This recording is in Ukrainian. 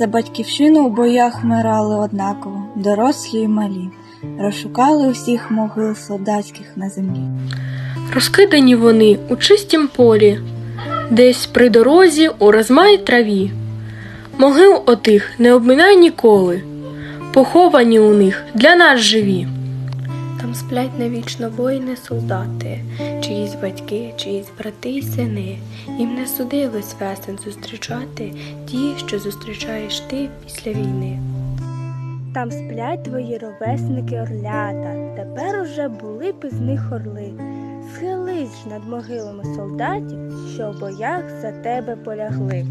За батьківщину в боях вмирали однаково, дорослі й малі, розшукали усіх могил солдатських на землі. Розкидані вони у чистім полі, десь при дорозі у розмай траві. Могил отих не обминай ніколи, поховані у них для нас живі. Там сплять навічно воїни солдати, чиїсь батьки, чиїсь брати й сини. Їм не судилось весен зустрічати ті, що зустрічаєш ти після війни. Там сплять твої ровесники орлята, тепер уже були б із них орли. Схились над могилами солдатів, що в боях за тебе полягли.